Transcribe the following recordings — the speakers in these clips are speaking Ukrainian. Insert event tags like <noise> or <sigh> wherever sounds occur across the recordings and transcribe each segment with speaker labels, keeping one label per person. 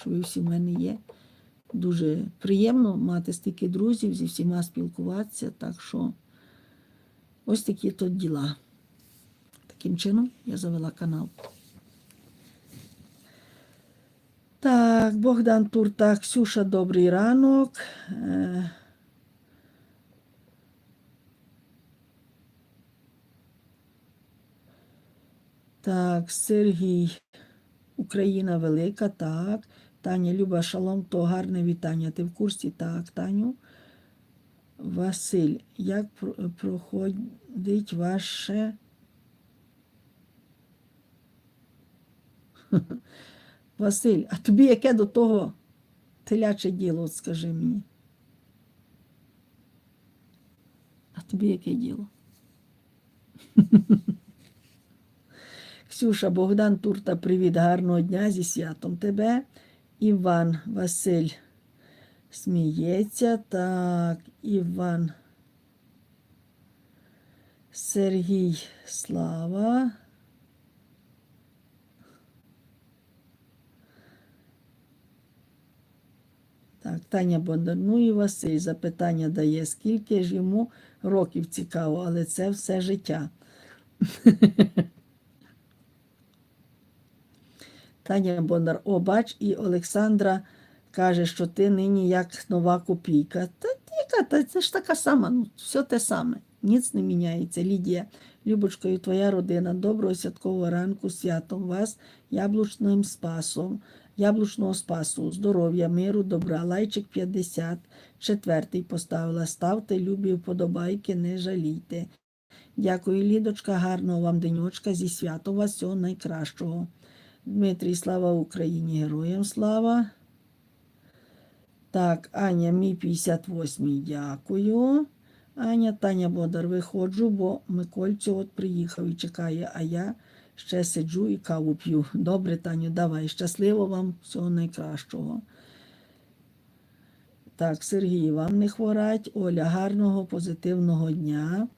Speaker 1: що ви всі в мене є. Дуже приємно мати стільки друзів, зі всіма спілкуватися. Так що ось такі тут діла. Таким чином я завела канал. Так, Богдан Турта, Ксюша, добрий ранок. Е, Так, Сергій, Україна велика, так. Таня Люба Шалом, то гарне вітання. Ти в курсі? Так, Таню. Василь, як проходить ваше <laughs> Василь, а тобі яке до того теляче діло, от скажи мені? А тобі яке діло? <laughs> Ксюша, Богдан Турта, привіт, гарного дня зі святом тебе. Іван Василь сміється. Так, Іван. Сергій Слава. Так, Таня Бондар. Ну і Василь запитання дає, скільки ж йому років цікаво, але це все життя. <laughs> Таня Бондар, о, бач, і Олександра каже, що ти нині як нова копійка. Та яка, та це ж така сама, ну, все те саме, ніц не міняється. Лідія, Любочко, і твоя родина, доброго святкового ранку, святом вас, яблучним спасом, яблучного спасу, здоров'я, миру, добра. Лайчик 50, четвертий поставила. Ставте любі вподобайки, не жалійте. Дякую, Лідочка, гарного вам денечка, зі святом вас, всього найкращого. Дмитрій, слава Україні, героям слава. Так, Аня, мій 58-й, дякую. Аня, Таня Бодар, виходжу, бо Микольцю от приїхав і чекає, а я ще сиджу і каву п'ю. Добре, Таню, давай. Щасливо вам, всього найкращого. Так, Сергій, вам не хворать. Оля, гарного, позитивного дня.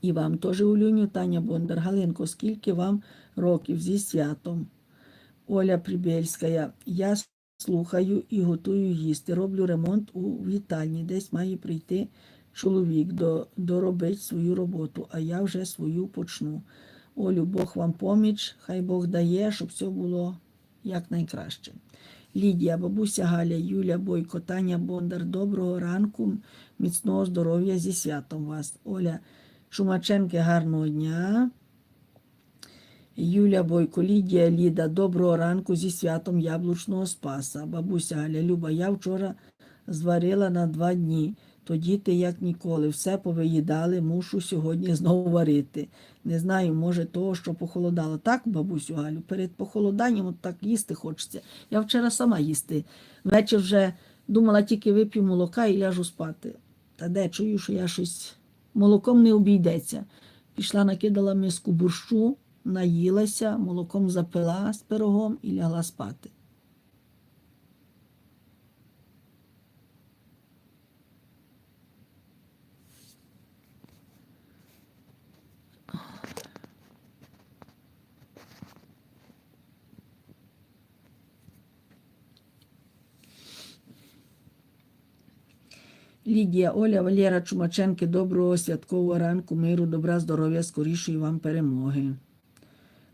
Speaker 1: І вам теж Улюню, Таня Бондар. Галинко, скільки вам років зі святом? Оля Прибельська, я слухаю і готую їсти. Роблю ремонт у вітальні. Десь має прийти чоловік до, доробить свою роботу, а я вже свою почну. Олю, Бог вам поміч, хай Бог дає, щоб все було якнайкраще. Лідія, бабуся Галя, Юля Бойко, Таня Бондар, доброго ранку, міцного здоров'я зі святом вас. Оля Шумаченки, гарного дня. Юля Бойко, Лідія Ліда, доброго ранку зі святом Яблучного Спаса. Бабуся Галя, Люба, я вчора зварила на два дні. То діти, як ніколи, все повиїдали, мушу сьогодні знову варити. Не знаю, може, того, що похолодало. Так, бабусю Галю, перед похолоданням от так їсти хочеться. Я вчора сама їсти. Вечір вже думала, тільки вип'ю молока і ляжу спати. Та де чую, що я щось молоком не обійдеться. Пішла, накидала миску борщу, наїлася, молоком запила з пирогом і лягла спати. Лідія, Оля, Валера Чумаченки, доброго святкового ранку, миру, добра, здоров'я, скорішої вам перемоги.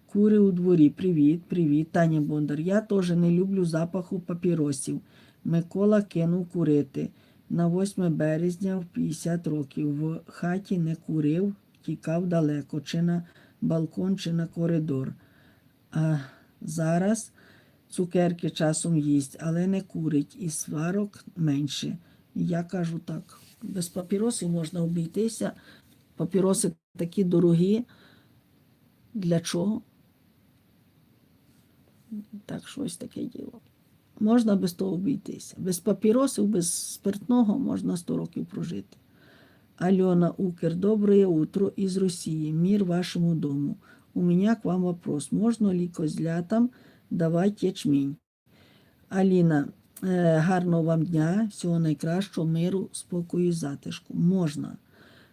Speaker 1: Кури у дворі, привіт, привіт, Таня Бондар. Я теж не люблю запаху папіросів. Микола кинув курити. На 8 березня в 50 років. В хаті не курив, тікав далеко, чи на балкон, чи на коридор. А зараз цукерки часом їсть, але не курить, і сварок менше. Я кажу так, без папіросів можна обійтися. Папіроси такі дорогі. Для чого? Так, що ось таке діло. Можна без того обійтися. Без папіросів, без спиртного можна 100 років прожити. Альона Укер, доброе утро из России. Мир вашему дому. У меня к вам вопрос. Можно ли козлятам давать ячмінь? Аліна, гарного вам дня, всього найкращого, миру, спокою затишку. Можна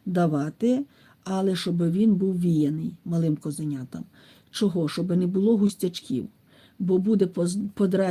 Speaker 1: давати, але щоб він був віяний малим козенятам. Чого? Щоб не було густячків, бо буде подра